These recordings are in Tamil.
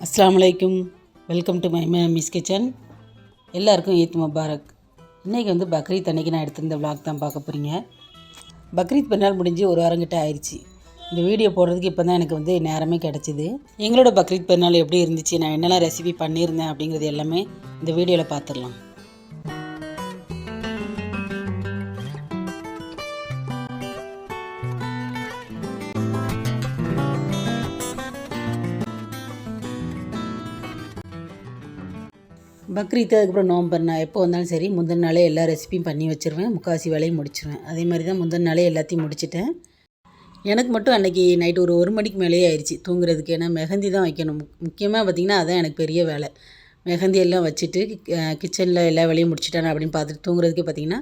அஸ்ஸலாமு welcome to my miss kitchen எல்லாருக்கும் ஈத் முபாரக். இன்றைக்கி வந்து பக்ரீத் அன்னைக்கு நான் எடுத்திருந்த விளாக் தான் பார்க்க போகிறீங்க பக்ரீத் பெருநாள் முடிஞ்சு ஒரு வாரங்கிட்ட ஆயிடுச்சு இந்த வீடியோ போடுறதுக்கு இப்போ தான் எனக்கு வந்து நேரமே கிடச்சிது. எங்களோட பக்ரீத் பெருநாள் எப்படி இருந்துச்சு நான் என்னெல்லாம் ரெசிபி பண்ணியிருந்தேன் அப்படிங்கிறது எல்லாமே இந்த வீடியோவில் பார்த்துடலாம் பக்ரீத் அதுக்கப்புறம் நோம்பு நான் எப்போ வந்தாலும் சரி முந்தின நாளே எல்லா ரெசிபியும் பண்ணி வச்சுருவேன். முக்கால்வாசி வேலையும் முடிச்சிருவேன். அதே மாதிரி தான் முந்தின நாளே எல்லாத்தையும் முடிச்சிட்டேன். எனக்கு மட்டும் அன்றைக்கி நைட்டு ஒரு ஒரு மணிக்கு மேலேயே ஆயிடுச்சு தூங்குறதுக்கு ஏன்னா மெஹந்தி தான் வைக்கணும். முக்கியமாக பார்த்திங்கன்னா அதான் எனக்கு பெரிய வேலை. மெஹந்தி எல்லாம் வச்சுட்டு கிச்சனில் எல்லா வேலையும் முடிச்சிட்டேன் அப்படின்னு பார்த்துட்டு தூங்குறதுக்கே பார்த்திங்கன்னா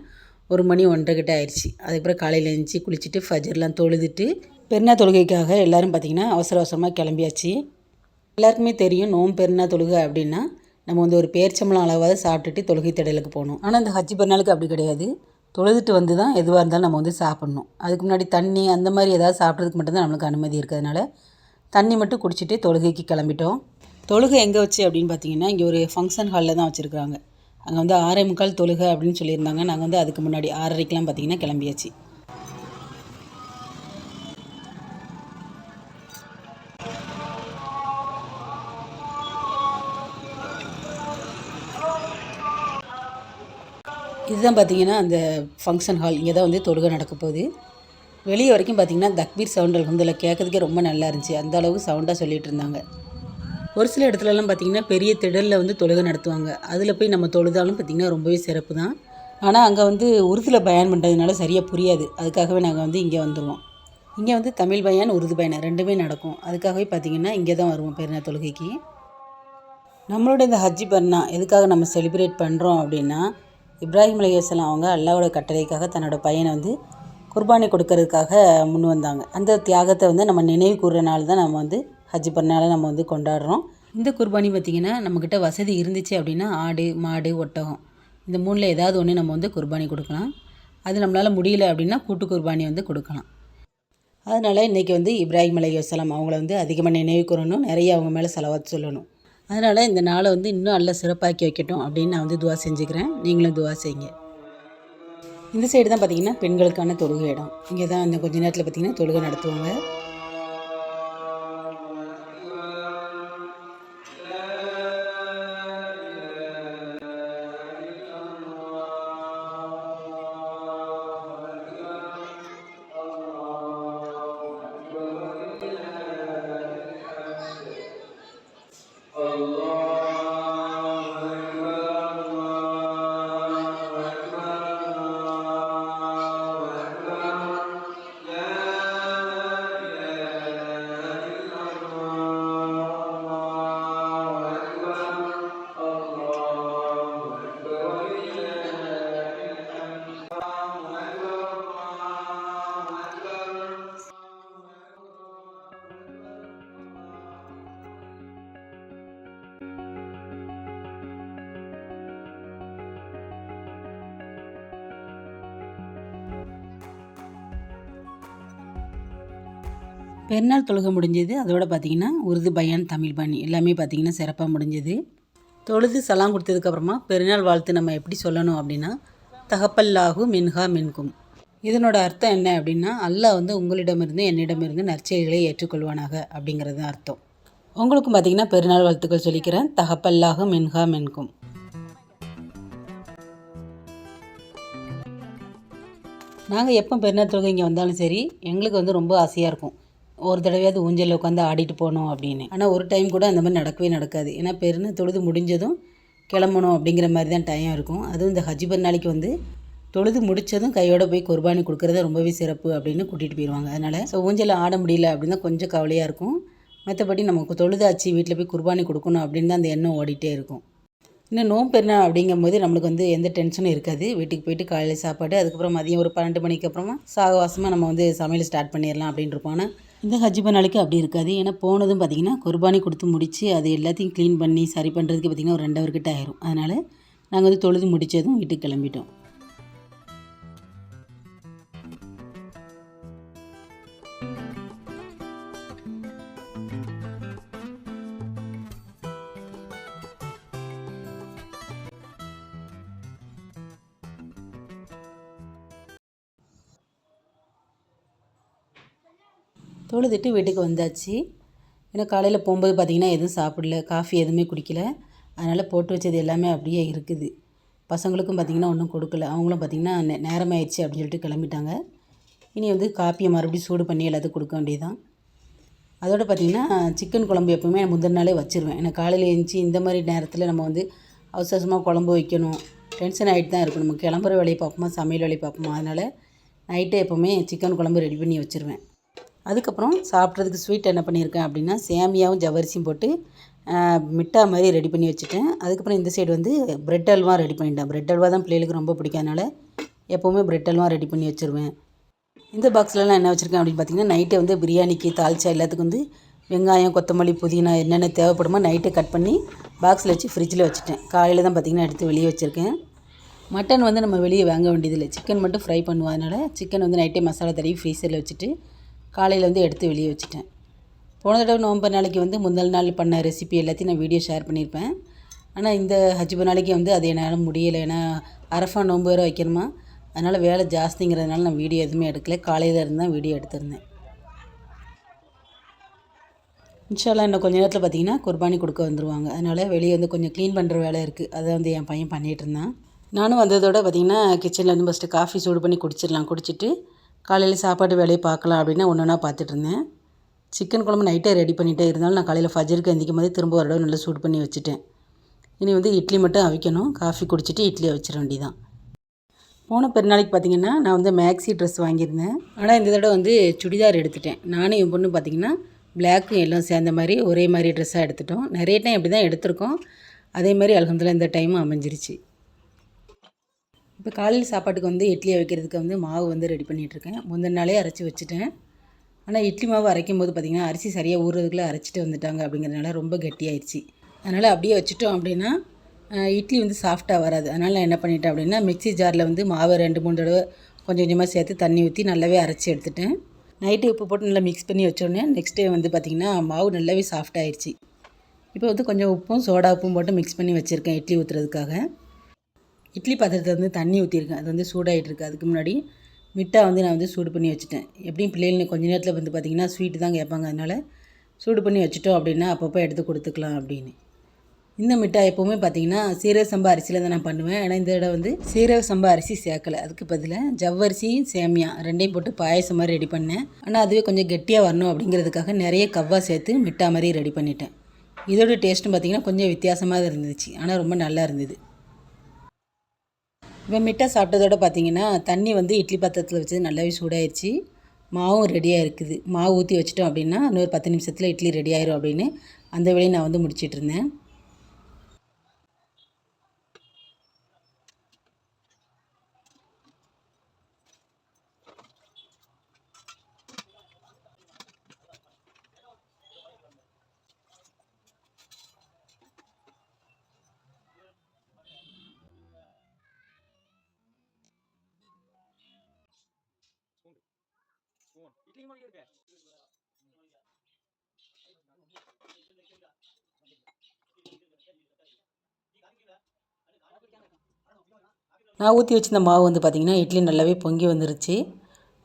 ஒரு மணி ஒன்றரை கிட்ட ஆயிடுச்சு அதுக்கப்புறம் காலையில் எழுந்துச்சி குளிச்சுட்டு ஃபஜர்லாம் தொழுதுட்டு பெருநா தொழுகைக்காக எல்லோரும் பார்த்திங்கன்னா அவசர அவசரமாக கிளம்பியாச்சு. எல்லாருக்குமே தெரியும் நோம் பெருநா தொழுகை அப்படின்னா நம்ம வந்து ஒரு பேர்ச்சம்பளம் அளவாக சாப்பிட்டுட்டு தொழுகை திடலுக்கு போகணும். ஆனால் இந்த ஹஜ்ஜி பெருநாளுக்கு அப்படி கிடையாது. தொழுதுட்டு வந்து தான் எதுவாக இருந்தாலும் நம்ம வந்து சாப்பிட்ணும். அதுக்கு முன்னாடி தண்ணி அந்த மாதிரி ஏதாவது சாப்பிட்றதுக்கு மட்டும்தான் நம்மளுக்கு அனுமதி இருக்கிறதுனால தண்ணி மட்டும் குடிச்சிட்டு தொழுகைக்கு கிளம்பிட்டோம். தொழுகை எங்கே வச்சு அப்படின்னு பார்த்தீங்கன்னா இங்கே ஒரு ஃபங்க்ஷன் ஹாலில் தான் வச்சுருக்காங்க அங்கே வந்து ஆறே முக்கால் தொழுகை அப்படின்னு சொல்லியிருந்தாங்க. நாங்கள் வந்து அதுக்கு முன்னாடி ஆறரைக்கெலாம் பார்த்தீங்கன்னா கிளம்பியாச்சு. இதுதான் பார்த்தீங்கன்னா அந்த ஃபங்க்ஷன் ஹால் இங்கே தான் வந்து தொழுகை நடக்க போகுது. வெளியே வரைக்கும் பார்த்தீங்கன்னா தக்பீர் சவுண்ட் வந்து இதில் கேட்கறதுக்கே ரொம்ப நல்லா இருந்துச்சு. அந்த அளவுக்கு சவுண்டாக சொல்லிட்டு இருந்தாங்க. ஒரு சில இடத்துலலாம் பார்த்தீங்கன்னா பெரிய திடலில் வந்து தொழுகை நடத்துவாங்க. அதில் போய் நம்ம தொழுதாலும் பார்த்திங்கன்னா ரொம்பவே சிறப்பு தான் ஆனால் அங்கே வந்து உருதில் பயன் பண்ணுறதுனால சரியாக புரியாது. அதுக்காகவே நாங்கள் வந்து இங்கே வந்துடுவோம் இங்கே வந்து தமிழ் பயான் உருது பயணம் ரெண்டுமே நடக்கும். அதுக்காகவே பார்த்திங்கன்னா இங்கே தான் வருவோம் பெருநா தொழுகைக்கு. நம்மளோட இந்த ஹஜ்ஜி பர்னா எதுக்காக நம்ம செலிப்ரேட் பண்ணுறோம் அப்படின்னா இப்ராஹிம் அலையாஸ்லாம் அவங்க அல்லாவோட கட்டளைக்காக தன்னோட பையனை வந்து குர்பானி கொடுக்கறதுக்காக முன் வந்தாங்க. அந்த தியாகத்தை வந்து நம்ம நினைவு கூறுறனால தான் நம்ம வந்து ஹஜ் பண்ணால நம்ம வந்து கொண்டாடுறோம். இந்த குர்பானி பார்த்திங்கன்னா நம்மக்கிட்ட வசதி இருந்துச்சு அப்படின்னா ஆடு மாடு ஒட்டகம் இந்த மூணில் ஏதாவது ஒன்று நம்ம வந்து குர்பானி கொடுக்கலாம். அது நம்மளால் முடியல அப்படின்னா கூட்டு குர்பானி வந்து கொடுக்கலாம். அதனால் இன்றைக்கி வந்து இப்ராஹிம் அலையாஸ்லாம் அவங்கள வந்து அதிகமாக நினைவு கூறணும். நிறைய அவங்க மேலே செலவாத்து சொல்லணும். அதனால் இந்த நாளை வந்து இன்னும் நல்லா சிறப்பாக்கி வைக்கட்டும் அப்படின்னு நான் வந்து துவா செஞ்சுக்கிறேன். நீங்களும் துவா செய்யுங்க. இந்த சைடு தான் பார்த்தீங்கன்னா பெண்களுக்கான தொழுகை இடம். இங்கே தான் இந்த கொஞ்ச நேரத்தில் பார்த்தீங்கன்னா தொழுகை நடத்துவாங்க. பெருநாள் தொழுகை முடிஞ்சது. அதோட பார்த்தீங்கன்னா உருது பயான் தமிழ் பாணி எல்லாமே பார்த்தீங்கன்னா சிறப்பாக முடிஞ்சது. தொழுது சலாம் கொடுத்ததுக்கப்புறமா பெருநாள் வாழ்த்து நம்ம எப்படி சொல்லணும் அப்படின்னா தகப்பல்லாகு மின்ஹா மின்கும். இதனோட அர்த்தம் என்ன அப்படின்னா அல்லாஹ் வந்து உங்களிடமிருந்து என்னிடமிருந்து நற்செயல்களை ஏற்றுக்கொள்வானாக அப்படிங்கிறது தான் அர்த்தம். உங்களுக்கும் பார்த்தீங்கன்னா பெருநாள் வாழ்த்துக்கள் சொல்லிக்கிறேன். தகப்பல்லாகு மின்ஹா மின்கும். நாங்கள் எப்போ பெருநாள் தொழுகை இங்கே வந்தாலும் சரி எங்களுக்கு வந்து ரொம்ப ஆசையாக இருக்கும். ஒரு தடவையாவது ஊஞ்சலில் உட்காந்து ஆடிட்டு போகணும் அப்படின்னு. ஆனால் ஒரு டைம் கூட அந்த மாதிரி நடக்கவே நடக்காது. ஏன்னா பெருன்னு தொழுது முடிஞ்சதும் கிளம்பணும் அப்படிங்கிற மாதிரி தான் டைம் இருக்கும். அதுவும் இந்த ஹஜ்ஜி நாளைக்கு வந்து தொழுது முடித்ததும் கையோட போய் குர்பானி கொடுக்குறது ரொம்பவே சிறப்பு அப்படின்னு கூட்டிகிட்டு போயிடுவாங்க அதனால் ஸோ ஊஞ்சலில் ஆட முடியல அப்படின்னா கொஞ்சம் கவலையாக இருக்கும். மற்றபடி நமக்கு தொழுதாச்சு வீட்டில் போய் குர்பானி கொடுக்கணும் அப்படின்னு தான் அந்த எண்ணம் ஓடிட்டே இருக்கும். இன்னும் நோம்பு பெருநாள் அப்படிங்கும்போது நம்மளுக்கு வந்து எந்த டென்ஷனும் இருக்காது. வீட்டுக்கு போயிட்டு காலையில் சாப்பாடு அதுக்கப்புறம் மதியம் ஒரு பன்னெண்டு மணிக்கு அப்புறமா சாகவாசமாக நம்ம வந்து சமையல் ஸ்டார்ட் பண்ணிடலாம் அப்படின்னு இருப்போம். ஆனால் இந்த ஹஜ்ஜி நாளைக்கு அப்படி இருக்காது. ஏன்னா போனதும் பார்த்திங்கன்னா குர்பானி கொடுத்து முடித்து அது எல்லாத்தையும் க்ளீன் பண்ணி சரி பண்ணுறதுக்கு பார்த்திங்கன்னா ஒரு ரெண்டு ஹவர் கிட்ட ஆயிரும். அதனால் நாங்கள் வந்து தொழுது முடித்ததும் வீட்டுக்கு கிளம்பிட்டோம். தொழுதுட்டு வீட்டுக்கு வந்தாச்சு. ஏன்னா காலையில் போகும்போது பார்த்திங்கன்னா எதுவும் சாப்பிடல காஃபி எதுவுமே குடிக்கல. அதனால் போட்டு வச்சது எல்லாமே அப்படியே இருக்குது. பசங்களுக்கும் பார்த்திங்கன்னா ஒன்றும் கொடுக்கல. அவங்களும் பார்த்திங்கன்னா நே நேரமாயிடுச்சு அப்படின்னு சொல்லிட்டு கிளம்பிட்டாங்க. இனி வந்து காப்பியை மறுபடியும் சூடு பண்ணி எல்லாத்துக்கும் கொடுக்க வேண்டியதுதான். அதோட பார்த்திங்கன்னா சிக்கன் குழம்பு எப்போவுமே நான் முந்தின நாளே வச்சுருவேன். ஏன்னா காலையில் எழுந்துச்சி இந்த மாதிரி நேரத்தில் நம்ம வந்து அவசரமாக குழம்பு வைக்கணும். டென்ஷன் ஆகிட்டு தான் இருக்கும் நம்ம கிளம்புற வேலையை பார்ப்போமா சமையல் வேலையை பார்ப்போமா? அதனால் நைட்டே எப்போவுமே சிக்கன் குழம்பு ரெடி பண்ணி வச்சுருவேன். அதுக்கப்புறம் சாப்பிட்றதுக்கு ஸ்வீட் என்ன பண்ணியிருக்கேன் அப்படின்னா சேமியாவும் ஜவரிசியும் போட்டு மிட்டா மாதிரி ரெடி பண்ணி வச்சுட்டேன். அதுக்கப்புறம் இந்த சைடு வந்து ப்ரெட் அல்வா ரெடி பண்ணிட்டேன். ப்ரெட் அல்வா தான் பிள்ளைகளுக்கு ரொம்ப பிடிக்காதனால எப்போவுமே ப்ரெட் அல்வா ரெடி பண்ணி வச்சுருவேன். இந்த பாக்ஸ்லலாம் என்ன வச்சுருக்கேன் அப்படின்னு பார்த்தீங்கன்னா நைட்டே வந்து பிரியாணிக்கு தால்ச்சா எல்லாத்துக்கும் வந்து வெங்காயம் கொத்தமல்லி புதினா என்னென்ன தேவைப்படுமோ நைட்டே கட் பண்ணி பாக்ஸில் வச்சு ஃப்ரிட்ஜில் வச்சுட்டேன். காலையில் தான் பார்த்திங்கன்னா எடுத்து வெளியே வச்சுருக்கேன். மட்டன் வந்து நம்ம வெளியே வாங்க வேண்டியதில்லை. சிக்கன் மட்டும் ஃப்ரை பண்ணுவோம். அதனால் சிக்கன் வந்து நைட்டே மசாலா தடவி ஃப்ரீசரில் வச்சுட்டு காலையில் வந்து எடுத்து வெளியே வச்சுட்டேன். போன தடவை நவம்பர் நாளைக்கு வந்து முந்தல் நாள் பண்ண ரெசிபி எல்லாத்தையும் நான் வீடியோ ஷேர் பண்ணியிருப்பேன். ஆனால் இந்த ஹஜ்ஜிப நாளைக்கு வந்து அது என்னால் முடியலை. ஏன்னா அரஃபா நோம்பு வேறு வைக்கணுமா? அதனால் வேலை ஜாஸ்திங்கிறதுனால நான் வீடியோ எதுவுமே எடுக்கல. காலையில் இருந்தால் வீடியோ எடுத்திருந்தேன். இன்ஷால்லாம் இன்னும் கொஞ்சம் நேரத்தில் பார்த்தீங்கன்னா குர்பானி கொடுக்க வந்துடுவாங்க அதனால் வெளியே வந்து கொஞ்சம் க்ளீன் பண்ணுற வேலை இருக்குது அதை வந்து என் பையன் பண்ணிகிட்டு இருந்தான். நானும் வந்ததோட பார்த்திங்கன்னா கிச்சனில் வந்து ஃபஸ்ட்டு காஃபி சூடு பண்ணி குடிச்சிடலாம். குடிச்சிட்டு காலையில் சாப்பாடு வேலையை பார்க்கலாம் அப்படின்னு ஒன்று ஒன்றா பார்த்துட்டு இருந்தேன். சிக்கன் குழம்பு நைட்டே ரெடி பண்ணிட்டே இருந்தாலும் நான் காலையில் ஃபஜருக்கு எந்திக்கும் போதே திரும்ப ஒரு தடவை நல்லா சூட் பண்ணி வச்சுட்டேன். இனி வந்து இட்லி மட்டும் அவிக்கணும். காஃபி குடிச்சிட்டு இட்லி வச்சிட வேண்டியதான் போன பெருநாளைக்கு பார்த்தீங்கன்னா நான் வந்து மேக்ஸி ட்ரெஸ் வாங்கியிருந்தேன். ஆனால் இந்த தடவை வந்து சுடிதார் எடுத்துட்டேன். நானும் என் பொண்ணு பார்த்தீங்கன்னா பிளாக்கும் எல்லாம் சேர்ந்த மாதிரி ஒரே மாதிரி ட்ரெஸ்ஸாக எடுத்துட்டோம். நிறைய டைம் இப்படி தான் எடுத்திருக்கோம். அதே மாதிரி அலகந்தில் இந்த டைமும் அமைஞ்சிருச்சு. இப்போ காலையில் சாப்பாட்டுக்கு வந்து இட்லியை வைக்கிறதுக்கு வந்து மாவு வந்து ரெடி பண்ணிகிட்ருக்கேன். முந்தின நாளே அரைச்சி வச்சுட்டேன். ஆனால் இட்லி மாவு அரைக்கும் போது பார்த்திங்கன்னா அரிசி சரியாக ஊறுறதுக்குள்ளே அரைச்சிட்டு வந்துட்டாங்க அப்படிங்கிறதுனால ரொம்ப கெட்டியாயிடுச்சு. அதனால் அப்படியே வச்சுட்டோம் அப்படின்னா இட்லி வந்து சாஃப்டாக வராது. அதனால் நான் என்ன பண்ணிட்டேன் அப்படின்னா மிக்ஸி ஜாரில் வந்து மாவை ரெண்டு மூணு தடவை கொஞ்சம் கொஞ்சமாக சேர்த்து தண்ணி ஊற்றி நல்லாவே அரைச்சி எடுத்துட்டேன். நைட்டு உப்பு போட்டு நல்லா மிக்ஸ் பண்ணி வச்சோடனே நெக்ஸ்ட் டே வந்து பார்த்திங்கன்னா மாவு நல்லாவே சாஃப்ட் ஆயிடுச்சு. இப்போ வந்து கொஞ்சம் உப்பும் சோடா உப்பும் போட்டு மிக்ஸ் பண்ணி வச்சுருக்கேன் இட்லி ஊற்றுறதுக்காக இட்லி பாத்திரத்தில் வந்து தண்ணி ஊற்றிருக்கேன் அது வந்து சூடாகிட்டு இருக்கு அதுக்கு முன்னாடி மிட்டா வந்து நான் வந்து சூடு பண்ணி வச்சுட்டேன். எப்படியும் பிள்ளைகள் கொஞ்ச நேரத்தில் வந்து பார்த்திங்கன்னா ஸ்வீட்டு தான் கேட்பாங்க. அதனால் சூடு பண்ணி வச்சுட்டோம் அப்படின்னா அப்பப்போ எடுத்து கொடுத்துக்கலாம் அப்படின்னு. இந்த மிட்டாய் எப்போவுமே பார்த்தீங்கன்னா சீரக சம்பா அரிசியில் தான் நான் பண்ணுவேன். ஏன்னா இந்த இடம் வந்து சீரக சம்பா அரிசி சேர்க்கலை. அதுக்கு பதிலாக ஜவ்வரிசி சேமியா ரெண்டையும் போட்டு பாயசம் மாதிரி ரெடி பண்ணேன். ஆனால் அதுவே கொஞ்சம் கெட்டியாக வரணும் அப்படிங்கிறதுக்காக நிறைய கவ்வா சேர்த்து மிட்டா மாதிரி ரெடி பண்ணிட்டேன். இதோட டேஸ்ட்டும் பார்த்திங்கன்னா கொஞ்சம் வித்தியாசமாக இருந்துச்சு. ஆனால் ரொம்ப நல்லா இருந்தது. இப்போ மிட்டாய் சாப்பிட்டதோட பார்த்தீங்கன்னா தண்ணி வந்து இட்லி பாத்திரத்தில் வச்சது நல்லாவே சூடாயிருச்சு. மாவும் ரெடியாக இருக்குது. மாவு ஊற்றி வச்சிட்டோம் அப்படின்னா இன்னொரு பத்து நிமிஷத்தில் இட்லி ரெடி ஆயிரும் அப்படின்னு அந்த வேலையை நான் வந்து முடிச்சிட்டு நான் ஊற்றி வச்சிருந்த மாவு வந்து பார்த்திங்கன்னா இட்லி நல்லாவே பொங்கி வந்துருச்சு.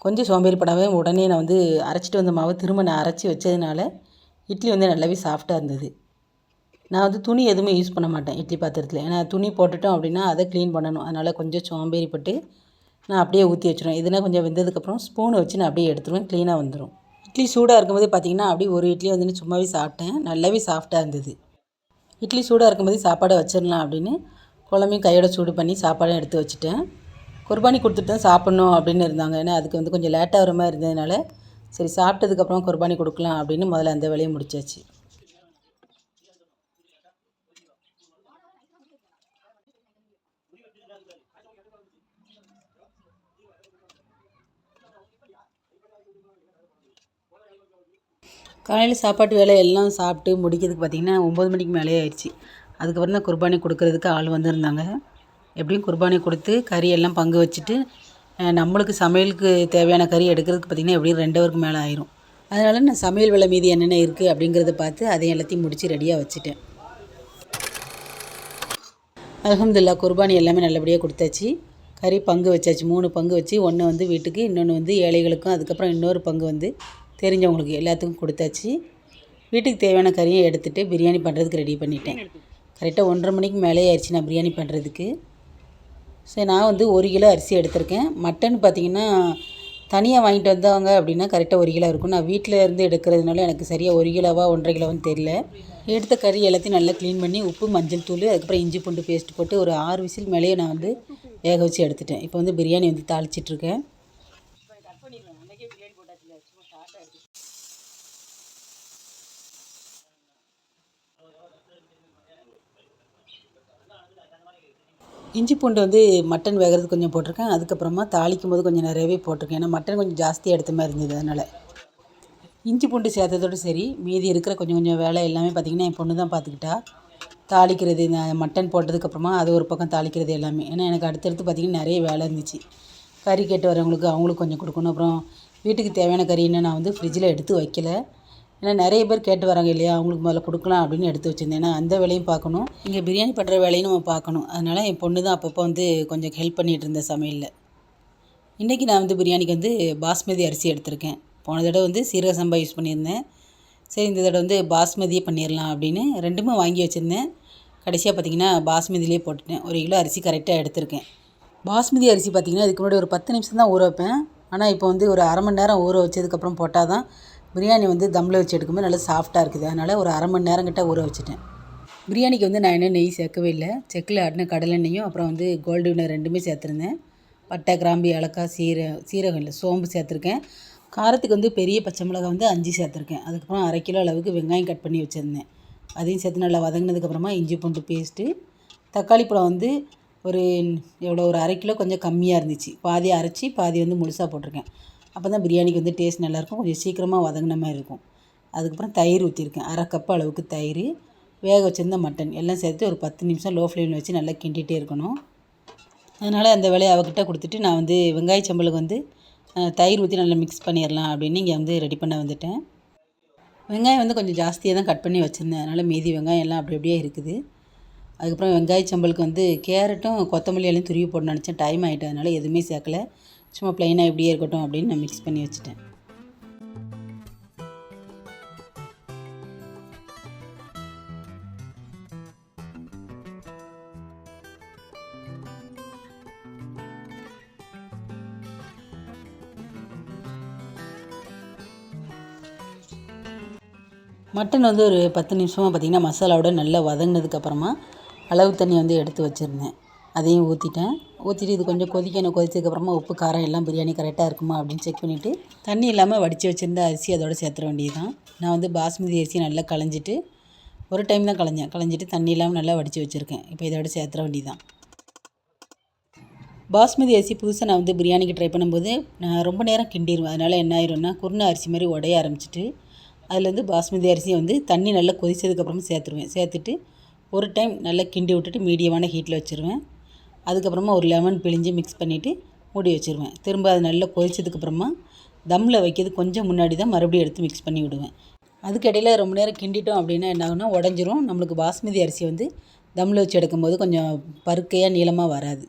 கொஞ்சம் சோம்பேறிப்படாவே உடனே நான் வந்து அரைச்சிட்டு வந்த மாவை திரும்ப நான் அரைச்சி வச்சதுனால இட்லி வந்து நல்லாவே சாஃப்டாக இருந்தது. நான் வந்து துணி எதுவுமே யூஸ் பண்ண மாட்டேன் இட்லி பாத்திரத்தில். ஏன்னா துணி போட்டுட்டோம் அப்படின்னா அதை க்ளீன் பண்ணணும். அதனால் கொஞ்சம் சோம்பேறிப்பட்டு நான் அப்படியே ஊற்றி வச்சிருவேன். இதுனா கொஞ்சம் வெந்ததுக்கப்புறம் ஸ்பூனை வச்சு நான் அப்படியே எடுத்துருவேன். க்ளீனாக வந்துடும் இட்லி சூடாக இருக்கும்போது பார்த்திங்கன்னா அப்படியே ஒரு இட்லி வந்து சும்மாவே சாப்பிட்டேன். நல்லாவே சாஃப்டாக இருந்தது. இட்லி சூடாக இருக்கும்போது சாப்பாடை வச்சிடலாம் அப்படின்னு குழம்பையும் கையோட சூடு பண்ணி சாப்பாடும் எடுத்து வச்சுட்டேன். குர்பானி கொடுத்துட்டு தான் சாப்பிட்ணும் அப்படின்னு இருந்தாங்க. ஏன்னா அதுக்கு வந்து கொஞ்சம் லேட்டாக வர மாதிரி இருந்ததுனால சரி சாப்பிட்டதுக்கப்புறம் குர்பானி கொடுக்கலாம் அப்படின்னு முதல்ல அந்த வேலையை முடிச்சாச்சு. காலையில் சாப்பாட்டு வேலை எல்லாம் சாப்பிட்டு முடிக்கிறதுக்கு பார்த்திங்கன்னா ஒம்பது மணிக்கு மேலே ஆயிடுச்சு. அதுக்கப்புறம் தான் குர்பானி கொடுக்கறதுக்கு ஆள் வந்திருந்தாங்க. எப்படியும் குர்பானி கொடுத்து கறி எல்லாம் பங்கு வச்சுட்டு நம்மளுக்கு சமையலுக்கு தேவையான கறி எடுக்கிறதுக்கு பார்த்திங்கன்னா எப்படியும் ரெண்டு மேலே ஆயிரும். அதனால் நான் சமையல் விலை மீதி என்னென்ன இருக்குது அப்படிங்கிறத பார்த்து அதை எல்லாத்தையும் முடித்து ரெடியாக வச்சுட்டேன். அலமதுல்லா குர்பானி எல்லாமே நல்லபடியாக கொடுத்தாச்சு. கறி பங்கு வச்சாச்சு மூணு பங்கு வச்சு ஒன்று வந்து வீட்டுக்கு இன்னொன்று வந்து ஏழைகளுக்கும் அதுக்கப்புறம் இன்னொரு பங்கு வந்து தெரிஞ்சவங்களுக்கு எல்லாத்துக்கும் கொடுத்தாச்சு. வீட்டுக்கு தேவையான கறியை எடுத்துகிட்டு பிரியாணி பண்ணுறதுக்கு ரெடி பண்ணிட்டேன். கரெக்டாக ஒன்றரை மணிக்கு மேலே ஆயிடுச்சு நான் பிரியாணி பண்ணுறதுக்கு சரி நான் வந்து ஒரு கிலோ அரிசி எடுத்திருக்கேன். மட்டன் பார்த்தீங்கன்னா தனியாக வாங்கிட்டு வந்தாங்க அப்படின்னா கரெக்டாக ஒரு கிலோ இருக்கும். நான் வீட்டில் இருந்து எடுக்கிறதுனால எனக்கு சரியாக ஒரு கிலோவா ஒன்றரை கிலோவான்னு தெரியல. எடுத்த கறி எல்லாத்தையும் நல்லா க்ளீன் பண்ணி உப்பு மஞ்சள் தூள் அதுக்கப்புறம் இஞ்சி பூண்டு பேஸ்ட் போட்டு ஒரு ஆறு விசில் மேலேயே நான் வந்து வேக வச்சு எடுத்துட்டேன். இப்போ வந்து பிரியாணி வந்து தாளிச்சிட்ருக்கேன் இஞ்சி பூண்டு வந்து மட்டன் வேகிறதுக்கு கொஞ்சம் போட்டிருக்கேன். அதுக்கப்புறமா தாளிக்கும் போது கொஞ்சம் நிறையவே போட்டிருக்கேன். ஏன்னா மட்டன் கொஞ்சம் ஜாஸ்தியாக எடுத்த மாதிரி இருந்தது அதனால். இஞ்சி பூண்டு சேர்த்ததோடு சரி மீதி இருக்கிற கொஞ்சம் கொஞ்சம் வேலை எல்லாமே பார்த்திங்கன்னா என் பொண்ணு தான் பார்த்துக்கிட்டா தாளிக்கிறது நான் மட்டன் போட்டதுக்கப்புறமா அது ஒரு பக்கம் தாளிக்கிறது எல்லாமே. ஏன்னா எனக்கு அடுத்தடுத்து பார்த்திங்கன்னா நிறைய வேலை இருந்துச்சு. கறி கேட்டு வரவங்களுக்கு அவங்களுக்கு கொஞ்சம் கொடுக்கணும். அப்புறம் வீட்டுக்கு தேவையான கறி என்ன நான் வந்து ஃப்ரிட்ஜில் எடுத்து வைக்கல. ஏன்னா நிறைய பேர் கேட்டு வராங்க இல்லையா அவங்களுக்கு முதல்ல கொடுக்கலாம் அப்படின்னு எடுத்து வச்சுருந்தேன். ஏன்னா அந்த வேலையும் பார்க்கணும். இங்கே பிரியாணி பண்ணுற வேலையும் நம்ம பார்க்கணும். அதனால் என் பொண்ணு தான் அப்பப்போ வந்து கொஞ்சம் ஹெல்ப் பண்ணிகிட்டு இருந்தேன் சமையலில். இன்றைக்கி நான் வந்து பிரியாணிக்கு வந்து பாஸ்மதி அரிசி எடுத்திருக்கேன். போன தடவை வந்து சீரக சம்பா யூஸ் பண்ணியிருந்தேன். சரி இந்த தடவை வந்து பாஸ்மதியே பண்ணிடலாம் அப்படின்னு ரெண்டுமே வாங்கி வச்சுருந்தேன். கடைசியாக பார்த்தீங்கன்னா பாஸ்மதியிலே போட்டுட்டேன். ஒரு கிலோ அரிசி கரெக்டாக எடுத்திருக்கேன். பாஸ்மதி அரிசி பார்த்திங்கன்னா இதுக்கு முன்னாடி ஒரு பத்து நிமிஷம் தான் ஊற வைப்பேன். ஆனால் இப்போ வந்து ஒரு அரை மணி நேரம் ஊற வச்சதுக்கப்புறம் போட்டால் தான் பிரியாணி வந்து தம்மில் வச்சு எடுக்கும்போது நல்லா சாஃப்டாக இருக்குது. அதனால் ஒரு அரை மணி நேரம் கிட்ட ஊற வச்சுட்டேன். பிரியாணிக்கு வந்து நான் என்ன நெய் சேர்க்கவே இல்லை. செக்கில் ஆட்டின கடலெண்ணெயும் அப்புறம் வந்து கோல்டு வினர் ரெண்டுமே சேர்த்துருந்தேன். பட்டை கிராம்பு ஏலக்காய் சீர சீரகம் இல்லை சோம்பு சேர்த்துருக்கேன். காரத்துக்கு வந்து பெரிய பச்சை மிளகாய் வந்து அஞ்சு சேர்த்துருக்கேன். அதுக்கப்புறம் அரை கிலோ அளவுக்கு வெங்காயம் கட் பண்ணி வச்சுருந்தேன். அதையும் சேர்த்து நல்லா வதங்கினதுக்கப்புறமா இஞ்சி பூண்டு பேஸ்ட்டு. தக்காளி பழம் வந்து ஒரு எவ்வளோ ஒரு அரை கிலோ கொஞ்சம் கம்மியாக இருந்துச்சு. பாதி அரைச்சி பாதி வந்து முழுசாக போட்டிருக்கேன். அப்போ தான் பிரியாணிக்கு வந்து டேஸ்ட் நல்லாயிருக்கும். கொஞ்சம் சீக்கிரமாக வதங்கின மாதிரி இருக்கும். அதுக்கப்புறம் தயிர் ஊற்றிருக்கேன் அரை கப் அளவுக்கு தயிர் வேக வச்சுருந்த மட்டன் எல்லாம் சேர்த்து ஒரு பத்து நிமிஷம் லோ ஃப்ளேமில் வச்சு நல்லா கிண்டிகிட்டே இருக்கணும். அதனால் அந்த வேலையை அவகிட்ட கொடுத்துட்டு நான் வந்து வெங்காய சம்பளுக்கு வந்து தயிர் ஊற்றி நல்லா மிக்ஸ் பண்ணிடலாம் அப்படின்னு இங்கே வந்து ரெடி பண்ண வந்துட்டேன். வெங்காயம் வந்து கொஞ்சம் ஜாஸ்தியாக தான் கட் பண்ணி வச்சுருந்தேன். அதனால் மீதி வெங்காயம் எல்லாம் அப்படி அப்படியே இருக்குது. அதுக்கப்புறம் வெங்காய சம்பளுக்கு வந்து கேரட்டும் கொத்தமல்லி எல்லாம் துருவி போட்டு நினச்சேன். டைம் ஆகிட்டு அதனால் எதுவுமே சேர்க்கல. சும்மா ப்ளைனாக இப்படியே இருக்கட்டும் அப்படின்னு நான் மிக்ஸ் பண்ணி வச்சுட்டேன். மட்டன் வந்து ஒரு பத்து நிமிஷமாக பார்த்திங்கன்னா மசாலாவோட நல்லா வதங்கினதுக்கப்புறமா அளவு தண்ணி வந்து எடுத்து வச்சுருந்தேன். அதையும் ஊற்றிட்டேன் ஊற்றிட்டு இது கொஞ்சம் கொதிக்கணும் கொதிச்சதுக்கப்புறமா உப்பு காரம் எல்லாம் பிரியாணி கரெக்டாக இருக்குமா அப்படின்னு செக் பண்ணிவிட்டு தண்ணி இல்லாமல் வடித்து வச்சுருந்த அரிசி அதோட சேர்த்துற வேண்டியது தான் நான் வந்து பாஸ்மதி அரிசி நல்லா களைஞ்சிட்டு ஒரு டைம் தான் களைஞ்சேன். களைஞ்சிட்டு தண்ணி இல்லாமல் நல்லா வடித்து வச்சுருக்கேன். இப்போ இதோட சேர்த்துற வேண்டியது தான் பாஸ்மதி அரிசி புதுசாக நான் வந்து பிரியாணிக்கு ட்ரை பண்ணும்போது நான் ரொம்ப நேரம் கிண்டிடுவேன் அதனால் என்ன ஆயிரும்னா குருணை அரிசி மாதிரி உடைய ஆரம்பிச்சிட்டு அதுலேருந்து பாஸ்மதி அரிசியை வந்து தண்ணி நல்லா கொதிச்சதுக்கப்புறமா சேர்த்துருவேன். சேர்த்துட்டு ஒரு டைம் நல்லா கிண்டி விட்டுட்டு மீடியமான ஹீட்டில் வச்சுருவேன். அதுக்கப்புறமா ஒரு லெமன் பிழிஞ்சு மிக்ஸ் பண்ணிவிட்டு மூடி வச்சுருவேன். திரும்ப அது நல்லா கொதிச்சதுக்கப்புறமா தம்மில் வைக்கிறது கொஞ்சம் முன்னாடி தான் மறுபடியும் எடுத்து மிக்ஸ் பண்ணி விடுவேன். அதுக்கடையில் ரொம்ப நேரம் கிண்டிட்டோம் அப்படின்னா என்ன ஆகும்னா உடஞ்சிரும். நம்மளுக்கு பாஸ்மதி அரிசி வந்து தம்மில் வச்சு எடுக்கும்போது கொஞ்சம் பருக்கையாக நீளமாக வராது.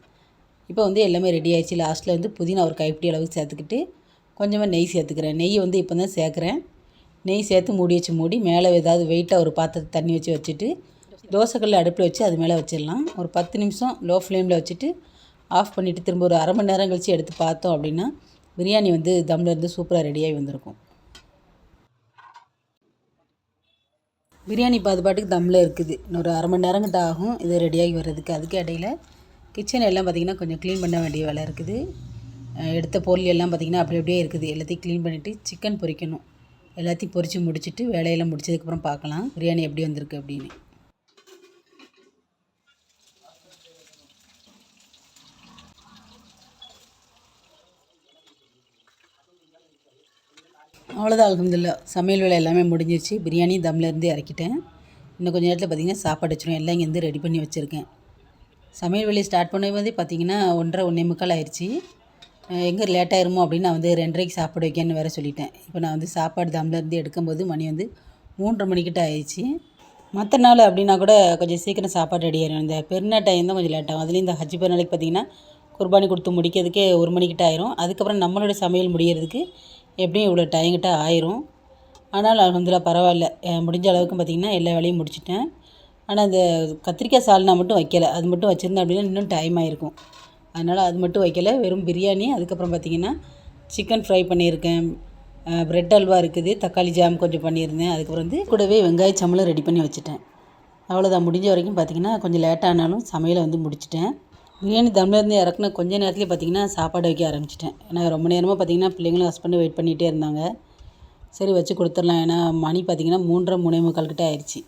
இப்போ வந்து எல்லாமே ரெடி ஆயிடுச்சு. லாஸ்ட்டில் வந்து புதினா ஒரு கைப்பிடி அளவுக்கு சேர்த்துக்கிட்டு கொஞ்சமாக நெய் சேர்த்துக்கிறேன். நெய் வந்து இப்போ தான் சேர்க்குறேன். நெய் சேர்த்து மூடி வச்சு மூடி மேலே ஏதாவது வெயிட்டாக ஒரு பாத்திரத்தை தண்ணி வச்சு வச்சுட்டு தோசைக்கல்ல அடுப்பில் வச்சு அது மேலே வச்சிடலாம். ஒரு பத்து நிமிஷம் லோ ஃப்ளேமில் வச்சுட்டு ஆஃப் பண்ணிவிட்டு திரும்ப ஒரு அரை மணி நேரம் கழித்து எடுத்து பார்த்தோம் அப்படின்னா பிரியாணி வந்து தம்மில் இருந்து சூப்பராக ரெடியாகி வந்திருக்கும். பிரியாணி பாதுபாட்டுக்கு பாட்டுக்கு தம்மில் இருக்குது இன்னொரு அரை மணி நேரம் கிட்ட ஆகும். இது ரெடியாகி வர்றதுக்கு. அதுக்கு இடையில கிச்சன் எல்லாம் பார்த்திங்கன்னா கொஞ்சம் க்ளீன் பண்ண வேண்டிய வேலை இருக்குது. எடுத்த பொருள் எல்லாம் பார்த்திங்கன்னா அப்படி அப்படியே இருக்குது. எல்லாத்தையும் க்ளீன் பண்ணிவிட்டு சிக்கன் பொரிக்கணும் எல்லாத்தையும் பொரித்து முடிச்சுட்டு வேலையெல்லாம் முடிச்சதுக்கப்புறம் பார்க்கலாம். பிரியாணி எப்படி வந்திருக்கு அப்படின்னு. அவ்வளோதான் அலமதுல்லா சமையல் வேலை எல்லாமே முடிஞ்சிருச்சு. பிரியாணி தம்லேருந்து இறக்கிட்டேன். இன்னும் கொஞ்சம் நேரத்தில் பார்த்தீங்கன்னா சாப்பாடு வச்சிடும் எல்லாம் இங்கேருந்து ரெடி பண்ணி வச்சுருக்கேன். சமையல் வேலையை ஸ்டார்ட் பண்ணும்போதே பார்த்தீங்கன்னா ஒன்றரை ஒன்றே முக்கால் ஆயிடுச்சு எங்கே லேட் ஆயிருமோ அப்படின்னு நான் வந்து ரெண்டரைக்கு சாப்பாடு வைக்கன்னு வேறு சொல்லிட்டேன். இப்போ நான் வந்து சாப்பாடு தம்லேருந்து எடுக்கும்போது மணி வந்து மூன்றரை மணிக்கிட்ட ஆயிடுச்சு மற்ற நாள் அப்படின்னா கூட கொஞ்சம் சீக்கிரம் சாப்பாடு ரெடி ஆயிடும் இந்த பெருநாள் டைம் தான் கொஞ்சம் லேட் ஆகும். அதுலேயும் இந்த ஹஜ் பெருநாளைக்கு பார்த்தீங்கன்னா குர்பானி கொடுத்து முடிக்கிறதுக்கே ஒரு மணிக்கிட்ட ஆயிரும். அதுக்கப்புறம் நம்மளுடைய சமையல் முடியறதுக்கு எப்படியும் இவ்வளோ டைம் கிட்ட ஆயிரும். ஆனால் அலமதுல்லா பரவாயில்ல. முடிஞ்ச அளவுக்கு பார்த்திங்கன்னா எல்லா வேலையும் முடிச்சிட்டேன். ஆனால் அந்த கத்திரிக்காய் சால்னா மட்டும் வைக்கலை. அது மட்டும் வச்சுருந்தேன் அப்படின்னா இன்னும் டைம் ஆகிருக்கும் அதனால் அது மட்டும் வைக்கலை. வெறும் பிரியாணி அதுக்கப்புறம் பார்த்திங்கன்னா சிக்கன் ஃப்ரை பண்ணியிருக்கேன். ப்ரெட் அல்வா இருக்குது. தக்காளி ஜாம் கொஞ்சம் பண்ணியிருந்தேன். அதுக்கப்புறம் வந்து கூடவே வெங்காய சம்பளம் ரெடி பண்ணி வச்சுட்டேன். அவ்வளோதான் முடிஞ்ச வரைக்கும் பார்த்திங்கன்னா கொஞ்சம் லேட்டானாலும் சமையலை வந்து முடிச்சிட்டேன். பிரியாணி தம்லேருந்து இறக்குன கொஞ்ச நேரத்துலேயே பார்த்திங்கன்னா சாப்பாடு வைக்க ஆரம்பிச்சிட்டேன். ஏன்னா ரொம்ப நேரமாக பார்த்திங்கன்னா பிள்ளைங்களும் ஹஸ்பண்டும் வெயிட் பண்ணிகிட்டே இருந்தாங்க. சரி வச்சு கொடுத்துடலாம். ஏன்னா மணி பார்த்திங்கன்னா மூன்றரை மூணே முக்கால் கிட்ட ஆயிடுச்சு.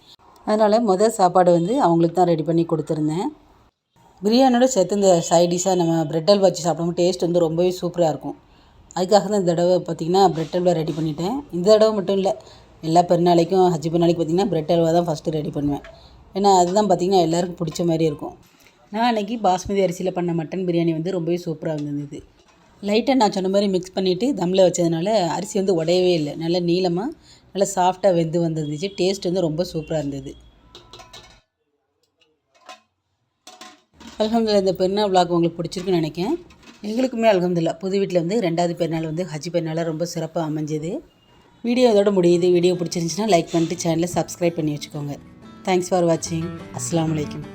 அதனால் முதல் சாப்பாடு வந்து அவங்களுக்கு தான் ரெடி பண்ணி கொடுத்துருந்தேன். பிரியாணியோட சேர்த்து இந்த சைடிஷாக நம்ம பிரெட் அல்வா வச்சு சாப்பிடும்போது டேஸ்ட் வந்து ரொம்பவே சூப்பராக இருக்கும். அதுக்காக தான் இந்த தடவை பார்த்திங்கன்னா பிரெட் அல்வா ரெடி பண்ணிட்டேன். இந்த தடவை மட்டும் இல்லை எல்லா பெருநாளைக்கும் ஹஜ்ஜி பெருநாளைக்கு பார்த்திங்கன்னா பிரெட் அல்வா தான் ஃபஸ்ட்டு ரெடி பண்ணுவேன். ஏன்னா அதுதான் பார்த்திங்கன்னா எல்லாருக்கும் பிடிச்ச மாதிரி இருக்கும். நான் அன்றைக்கி பாஸ்மதி அரிசியில் பண்ண மட்டன் பிரியாணி வந்து ரொம்பவே சூப்பராக இருந்தது. லைட்டாக நான் சொன்ன மாதிரி மிக்ஸ் பண்ணிவிட்டு தம்மில் வச்சதுனால அரிசி வந்து உடையவே இல்லை. நல்லா நீளமாக நல்லா சாஃப்டாக வெந்து வந்துருந்துச்சு. டேஸ்ட் வந்து ரொம்ப சூப்பராக இருந்தது. அல்ஹம்துலில்லாஹ் இந்த பெருநாள் விளாக் உங்களுக்கு பிடிச்சிருக்குன்னு நினைக்கிறேன். எங்களுக்குமே அல்ஹம்துலில்லாஹ் புது வீட்டில் வந்து ரெண்டாவது பெருநாள் வந்து ஹஜ் பெருநாளாக ரொம்ப சிறப்பாக அமைஞ்சது. வீடியோ இதோட முடியுது. வீடியோ பிடிச்சிருந்துச்சின்னா லைக் பண்ணிட்டு சேனலை சப்ஸ்கிரைப் பண்ணி வச்சுக்கோங்க. தேங்க்ஸ் ஃபார் வாட்சிங் அஸ்லாம் வலைக்கம்